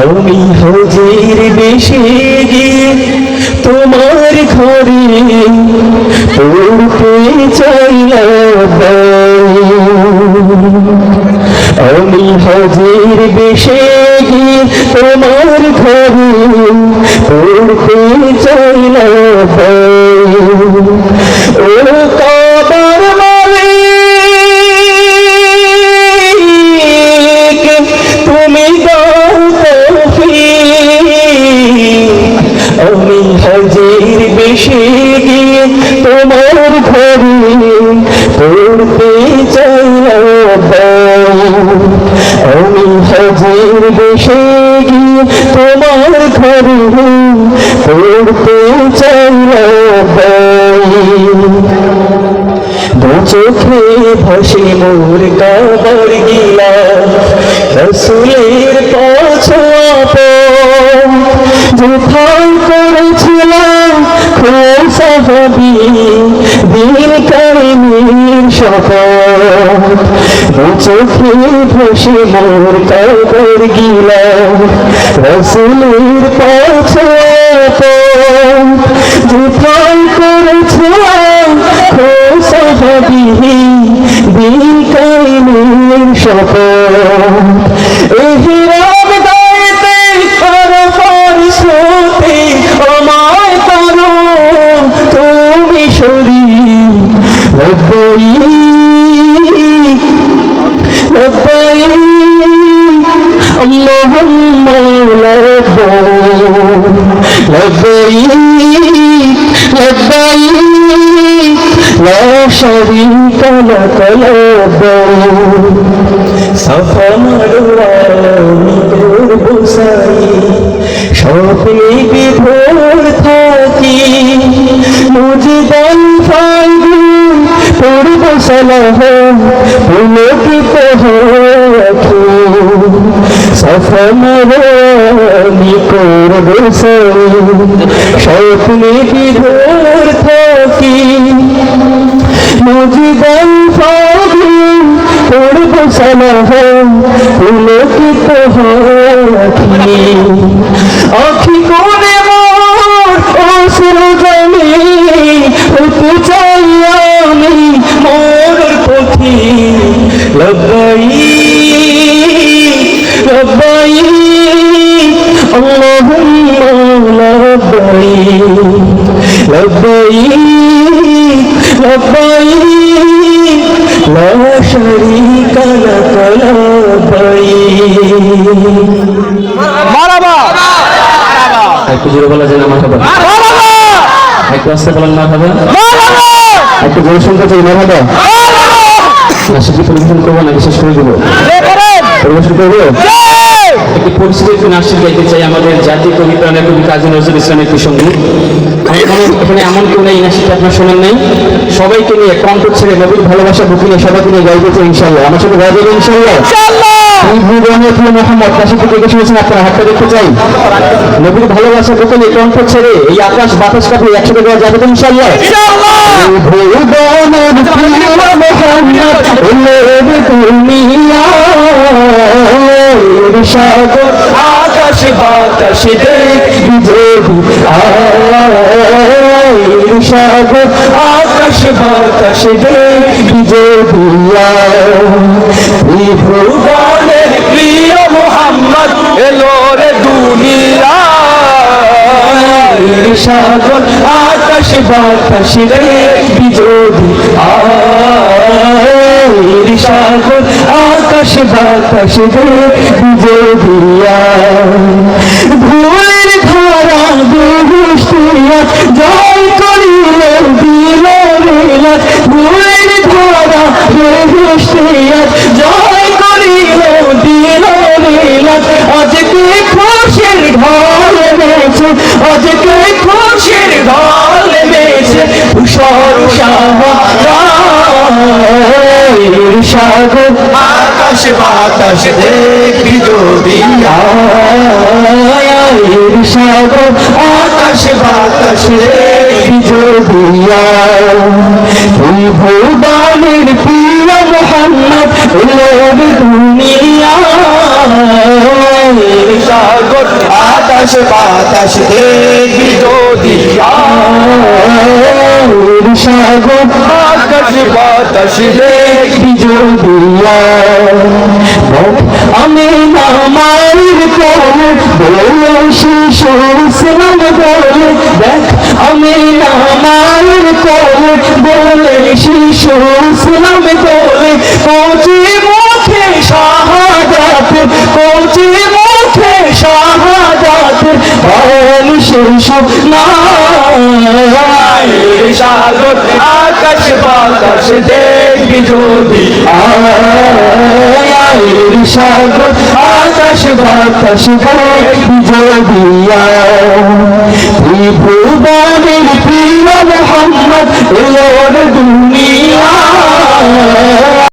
আমি হজির বেশে গিয়ে তোমার ঘরে পড়তে চাইলাম। আমি হজির বেশে গিয়ে তোমার ঘরে পড়তে চাইলাম। ও হজির বেশি গিয়ে তোমার ঘরে পড়তে চাইলাম দু চোখে ভাসে মোর কাবার গিলা রসুলের পছাপ যেথায় করেছিলাম খুব সাহাবি দিল কারিনীর শপথ চোখে ভাসে মোর কাবার গিলা রসুলের পছাপ لبيك لبيك لا شريك لك لبيك সাফা মারোয়া তোর বসাই স্বপ্নে বিভোর থাকি মুজিদান ফাইগু তোর বসালাহ পুলকিত রাখি সাফা তোর বসাই স্বপ্নে বিভোর থাকি মুজিদান ফাইগু পড়ব সলাহ পুলকিত আখি আখি করে মোর অসুর জমি হতে চাই আমি মোর পথি লব্বাই লব্বাই لبيك لبيك لا شريك لك لبيك মারাবা একটু জোরে বলা যায় না মাথাবা একটু আস্তে বলেন মাথাবা একটু জোরে শুনতে চাই মাথাবা না সেটি পরিবেশন করবো না বিশেষ করে দেবো পরিবেশন করবো একটি পরিচিত একটি নার্সিং গাইতে চাই আমাদের জাতীয় কবি প্রাণের কবি কাজী নজরুল ইসলামের একটি সঙ্গীত এখানে এমন কেউ নেই নার্সিংটা আপনার শোনেন নাই। সবাইকে নিয়ে কণ্ঠ ছেড়ে নবীর ভালোবাসা বুকে নিয়ে সবাইকে নিয়ে গাইতে চাই ইনশাল্লাহ আমার সাথে গাইবে ইনশাল্লাহ মোহাম্মদ থেকে আপনারা হাতটা দেখতে চাই। নবীর ভালোবাসা বুকে নিয়ে কণ্ঠ ছেড়ে এই আকাশ বাতাস কাপে একসাথে দেওয়া যাবে তো ইনশাল্লাহ আকাশ বাতাস সাগর, আকাশ বাতাস যদি ভুবনের প্রিয় মোহাম্মদ এলো রে দুনিয়া। আকাশ বাতাস দেখবি যদি আকাশ বাতাস দেখবি যদি ঘর মেছে আজকে খুশির ঘর মেছে উষর সাগর আকাশ বাতাস দেখবি যদি সাগর, আকাশ বাতাস দেখবি যদি তুই ভুবানের প্রিয় মোহাম্মদ দুনিয়া। সাগর আকাশ বাতাস দেখবি যদি সাগর আকাশ বাতাস দেখবি বিজয়া আমি নামায়ের কোলে বলে শিশু ইসলাম বলে দেখ আমি নামায়ের কোলে বলে শিশু ইসলাম বলে পৌঁছে মুখে শাহাদাত পৌঁছে মুখে শাহাদাত বল শিশু না? সাগর আকাশ বাতাস দেখবি যদি সাগর আকাশ বাতাস বিজয়া ত্রিভুবনের প্রিয় মোহাম্মদ দুনিয়া।